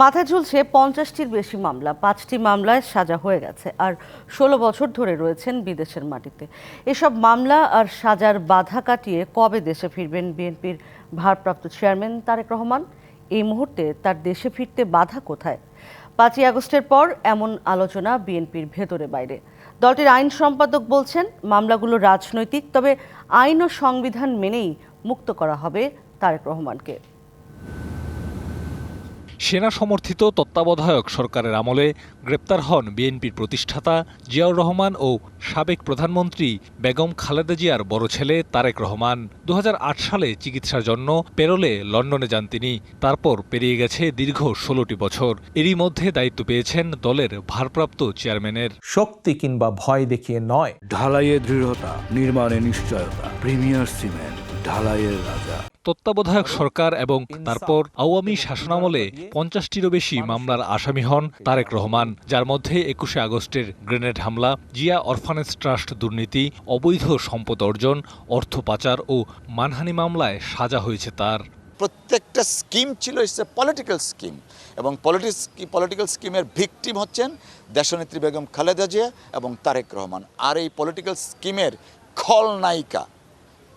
মাথায় ঝুলছে পঞ্চাশটির বেশি মামলা। পাঁচটি মামলায় সাজা হয়ে গেছে আর ষোলো বছর ধরে রয়েছেন বিদেশের মাটিতে। এসব মামলা আর সাজার বাধা কাটিয়ে কবে দেশে ফিরবেন বিএনপির ভারপ্রাপ্ত চেয়ারম্যান তারেক রহমান? এই মুহূর্তে তার দেশে ফিরতে বাধা কোথায়? পাঁচই আগস্টের পর এমন আলোচনা বিএনপির ভেতরে বাইরে। দলটির আইন সম্পাদক বলছেন, মামলাগুলো রাজনৈতিক, তবে আইন ও সংবিধান মেনেই মুক্ত করা হবে তারেক রহমানকে। সেনা সমর্থিত তত্ত্বাবধায়ক সরকারের আমলে গ্রেপ্তার হন বিএনপির প্রতিষ্ঠাতা জিয়াউর রহমান ও সাবেক প্রধানমন্ত্রী বেগম খালেদা জিয়ার বড় ছেলে তারেক রহমান। দু হাজার আট সালে চিকিৎসার জন্য পেরোলে লন্ডনে যান তিনি। তারপর পেরিয়ে গেছে দীর্ঘ ষোলোটি বছর। এরই মধ্যে দায়িত্ব পেয়েছেন দলের ভারপ্রাপ্ত চেয়ারম্যানের। শক্তি কিংবা ভয় দেখিয়ে নয়। ঢালাইয়ে দৃঢ়তা নির্মাণে নিশ্চয়তা প্রিমিয়ার সিমেন্ট। ঢালাইয়ের রাজা। তত্ত্বাবধায়ক সরকার এবং তারপর আওয়ামী শাসনামলে পঞ্চাশটিরও বেশি মামলার আসামি হন তারেক রহমান যার মধ্যে একুশে আগস্টের গ্রেনেড হামলা জিয়া অরফানেজ ট্রাস্ট দুর্নীতি অবৈধ সম্পদ অর্জন অর্থ পাচার ও মানহানি মামলায় সাজা হয়েছে তার। প্রত্যেকটা স্কিম ছিল ইটস এ পলিটিক্যাল স্কিম এবং পলিটিক্স পলিটিক্যাল স্কিমের ভিকটিম হচ্ছেন দেশনেত্রী বেগম খালেদা জিয়া এবং তারেক রহমান। আর এই পলিটিক্যাল স্কিমের খলনায়িকা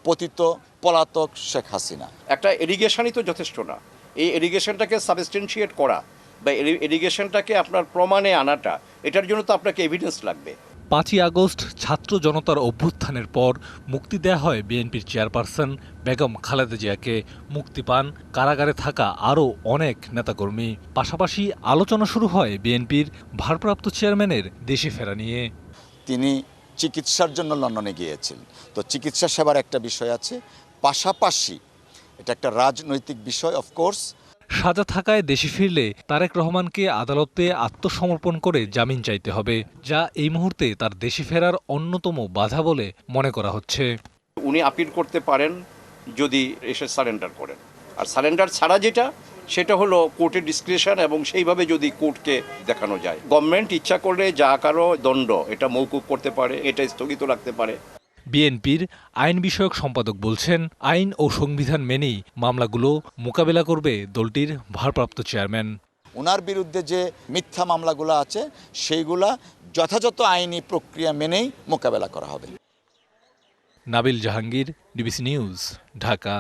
পতিত পলাতক শেখ হাসিনা। একটা এরিগেশনই তো যথেষ্ট না। এই এরিগেশনটাকে সাবস্টেন্সিয়েট করা বা এরিগেশনটাকে আপনার প্রমাণে আনাটা এটার জন্য তো আপনাকে এভিডেন্স লাগবে। পাঁচই আগস্ট ছাত্র জনতার অভ্যুত্থানের পর মুক্তি দেয়া হয় বিএনপির চেয়ারপারসন বেগম খালেদা জিয়াকে। মুক্তি পান কারাগারে থাকা আরও অনেক নেতাকর্মী। পাশাপাশি আলোচনা শুরু হয় বিএনপির ভারপ্রাপ্ত চেয়ারম্যানের দেশে ফেরা নিয়ে। তিনি চিকিৎসার জন্য লন্ডনে গিয়েছিলেন। তো চিকিৎসা সেবার একটা বিষয় আছে। পাশাপাশি এটা একটা রাজনৈতিক বিষয় অফকোর্স সাজা থাকায় দেশে ফিরলে তারেক রহমানকে আদালতে আত্মসমর্পণ করে জামিন চাইতে হবে যা এই মুহূর্তে তার দেশে ফেরার অন্যতম বাধা বলে মনে করা হচ্ছে। উনি আপিল করতে পারেন যদি এসে সারেন্ডার করেন। আর সারেন্ডার ছাড়া যেটা সেটা হলো কোর্টের ডিসক্রিপশন এবং সেইভাবে যদি কোর্টকে দেখানো যায়। গভর্নমেন্ট ইচ্ছা করলে যা কারও দণ্ড এটা মৌকুব করতে পারে এটা স্থগিত রাখতে পারে। বিএনপির আইন বিষয়ক সম্পাদক বলছেন আইন ও সংবিধান মেনেই মামলাগুলো মোকাবেলা করবে দলটির ভারপ্রাপ্ত চেয়ারম্যান। ওনার বিরুদ্ধে যে মিথ্যা মামলাগুলো আছে সেইগুলা যথাযথ আইনি প্রক্রিয়া মেনেই মোকাবেলা করা হবে। Nabil Jahangir DBC news Dhaka.